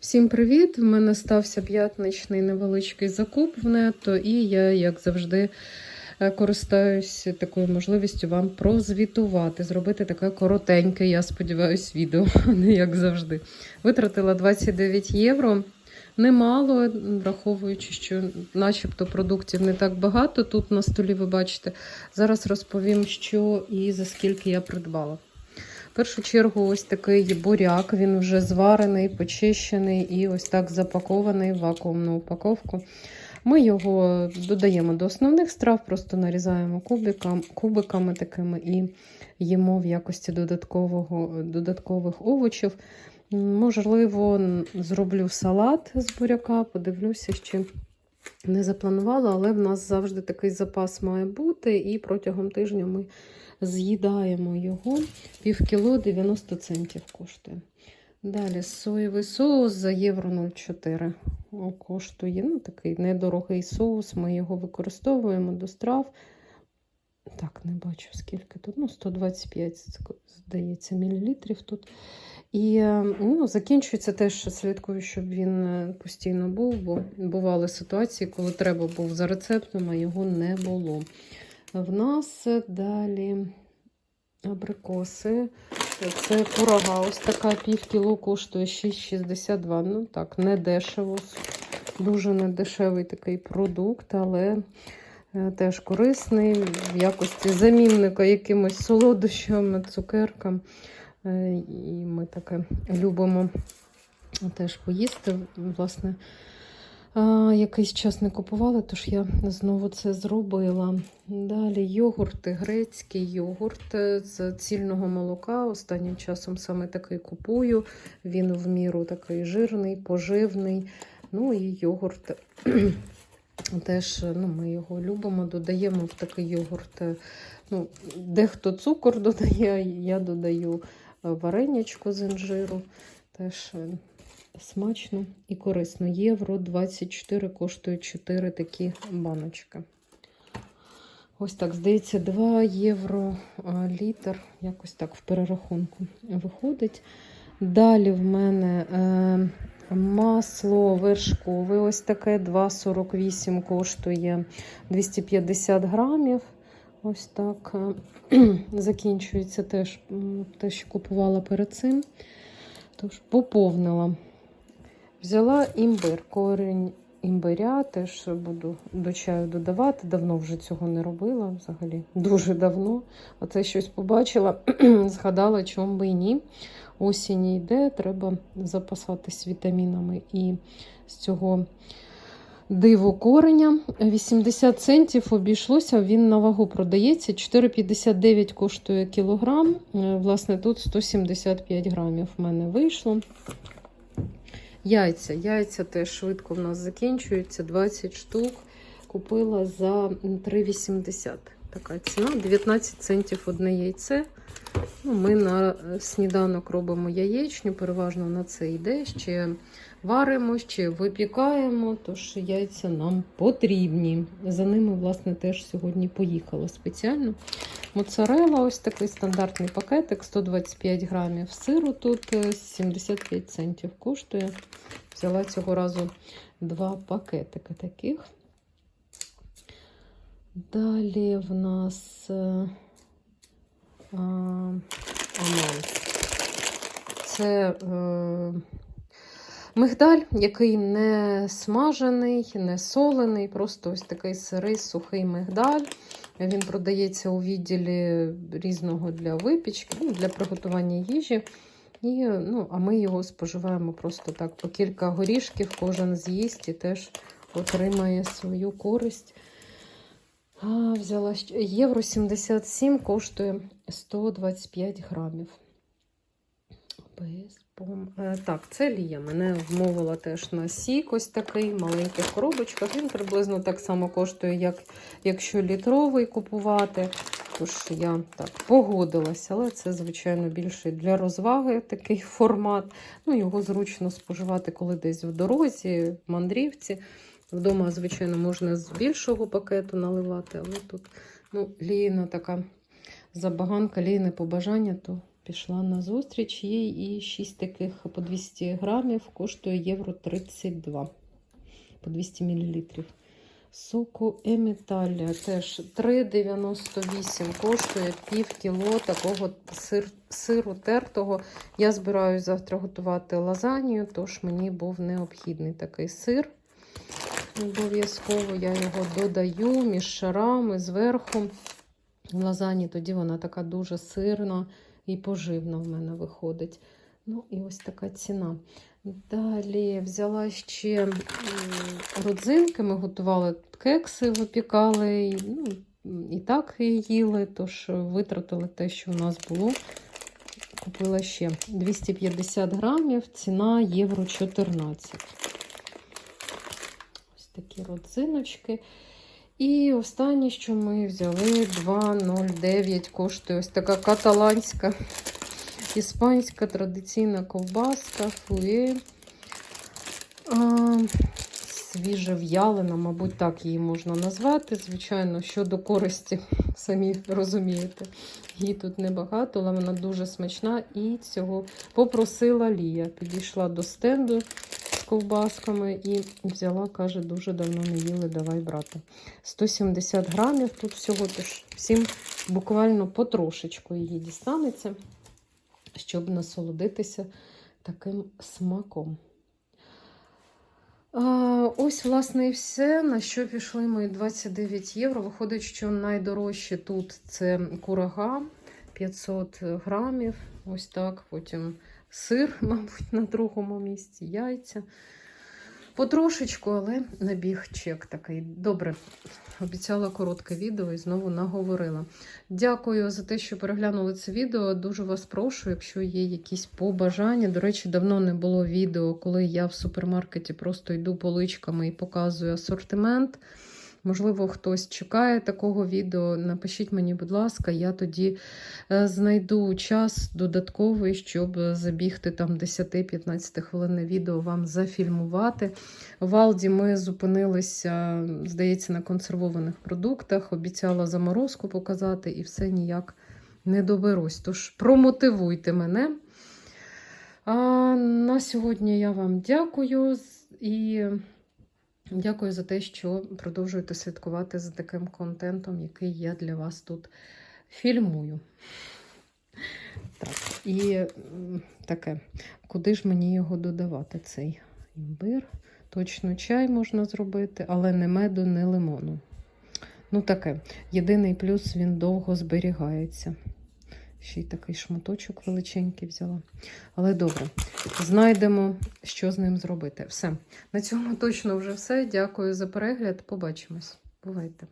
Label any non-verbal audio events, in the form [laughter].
Всім привіт! В мене стався п'ятничний невеличкий закуп в нетто, і я, як завжди, е, користаюсь такою можливістю вам прозвітувати, зробити таке коротеньке, я сподіваюся, відео, [laughs] не як завжди. Витратила 29 євро. Немало, враховуючи, що начебто продуктів не так багато. Тут на столі ви бачите. Зараз розповім, що і за скільки я придбала. Першу чергу, ось такий буряк, він вже зварений, почищений і ось так запакований в вакуумну упаковку. Ми його додаємо до основних страв, просто нарізаємо кубикам, кубиками такими і їмо в якості додаткового, додаткових овочів. Можливо, зроблю салат з буряка, подивлюся, ще не запланувала, але в нас завжди такий запас має бути, і протягом тижня ми з'їдаємо його. Пів кіло 90 центів коштує. Далі соєвий соус за євро 0,4 коштує. Ну, такий недорогий соус. Ми його використовуємо до страв. Так, не бачу скільки тут. Ну, 125, здається, мілілітрів тут. І ну, закінчується теж, слідкую, щоб він постійно був, бо бували ситуації, коли треба був за рецептом, а його не було. В нас далі абрикоси. Це курага. Ось така пів кіло коштує 6,62. Ну так, не дешево. Дуже недешевий такий продукт, але теж корисний в якості замінника якимось солодощам, цукеркам. І ми таке любимо теж поїсти. Власне, якийсь час не купували, тож я знову це зробила. Далі йогурт, грецький йогурт з цільного молока. Останнім часом саме такий купую. Він в міру такий жирний, поживний. Ну і йогурт [clears throat] теж ну, ми його любимо, додаємо в такий йогурт. Ну, Дехто цукор [laughs] додає, я додаю варенячко з інжиру. Теж смачно і корисно. Євро 24 коштує 4 такі баночки. Ось так, здається, 2 євро літр, якось так в перерахунку виходить. Далі в мене е, масло вершкове, ось таке 2,48 коштує 250 грамів. Ось так [clears throat] закінчується теж те, що купувала перед цим. Тож, поповнила. Взяла імбир, корінь імбиря, теж буду до чаю додавати. Давно вже цього не робила, взагалі дуже давно. Оце щось побачила, [clears throat] згадала, чому би і ні. Осінь йде, треба запасатись вітамінами і з цього диво кореня. 80 центів обійшлося, він на вагу продається. 4,59 коштує кілограм. Власне, тут 175 грамів в мене вийшло. Яйця. Яйця теж швидко в нас закінчуються. 20 штук. Купила за 3,80. Така ціна. 19 центів одне яйце. Ну, Ми на сніданок робимо яєчню, переважно на це йде. Ще варимо, ще випікаємо, тож яйця нам потрібні. За ними, власне, теж сьогодні поїхала спеціально. Моцарела, ось такий стандартний пакетик, 125 грамів сиру. Тут 75 центів коштує. Взяла цього разу два пакетики таких. Далі в нас анонс. Це е, мигдаль, який не смажений, не солений, просто ось такий сирий сухий мигдаль. Він продається у відділі різного для випічки, ну, для приготування їжі. І, ну, А ми його споживаємо просто так по кілька горішків, кожен з'їсть і теж отримає свою користь. А, Взяла євро 77 коштує 125 грамів. Без пом... Так, це Лія. Мене вмовила теж на сік, ось такий в коробочках. Він приблизно так само коштує, як якщо літровий купувати. Тож я так погодилася, але це, звичайно, більше для розваги такий [laughs] формат. Ну, Його зручно споживати, коли десь в дорозі, в мандрівці. Вдома, звичайно, можна з більшого пакету наливати, але тут ну, ліїна така забаганка, ліїне побажання, то пішла на зустріч. Їй і 6 таких по 200 грамів коштує євро 32 по 200 мл. Соку Еміталія теж 3,98 коштує пів кіло такого сир, сиру тертого. Я збираюся завтра готувати лазанію, тож мені був необхідний такий сир. Обов'язково я його додаю між шарами зверху. В лазані тоді вона така дуже сирна і поживна в мене виходить. Ну, і ось така ціна. Далі взяла ще родзинки. Ми готували кекси, випікали, і, ну, і так їли, тож витратили те, що у нас було. Купила ще 250 грамів, ціна євро 14. Ось такі родзиночки. І останнє, що ми взяли 2,09 коштує ось така каталанська, іспанська традиційна ковбаска, фує. Свіже в'ялена, мабуть, так її можна назвати. Звичайно, щодо користі, [laughs] самі розумієте. Її тут небагато, але вона дуже смачна. І цього попросила Лія. Підійшла до стенду ковбасками і взяла, каже, дуже давно не їли, давай брати. 170 грамів тут всього, тож всім буквально потрошечку її дістанеться, щоб насолодитися таким смаком. Ось, власне, і все. На що пішли мої 29 євро. Виходить, що найдорожче тут це курага 500 грамів. Ось так. Потім сир, [laughs] мабуть, на другому місці, яйця. Потрошечку, але набіг чек такий. Добре, обіцяла коротке відео і знову наговорила. Дякую за те, що переглянули це відео. Дуже вас прошу, якщо є якісь побажання. До речі, давно не було відео, коли я в супермаркеті просто йду поличками і показую асортимент. Можливо, хтось чекає такого відео. Напишіть мені, будь ласка, я тоді е, знайду час додатковий, щоб забігти там 10-15 хвилин відео вам зафільмувати. В Алді ми зупинилися, здається, на консервованих продуктах. Обіцяла заморозку показати і все ніяк не доберусь. Тож промотивуйте мене. А на сьогодні я вам дякую і. Дякую за те, що продовжуєте слідкувати за таким контентом, який я для вас тут фільмую. Так, і таке, куди ж мені його додавати, цей імбир? Точно чай можна зробити, але не меду, не лимону. Ну, таке. Єдиний плюс він довго зберігається. Ще й такий шматочок величенький взяла. Але добре, знайдемо, що з ним зробити. Все. На цьому точно вже все. Дякую за перегляд. Побачимось. Бувайте!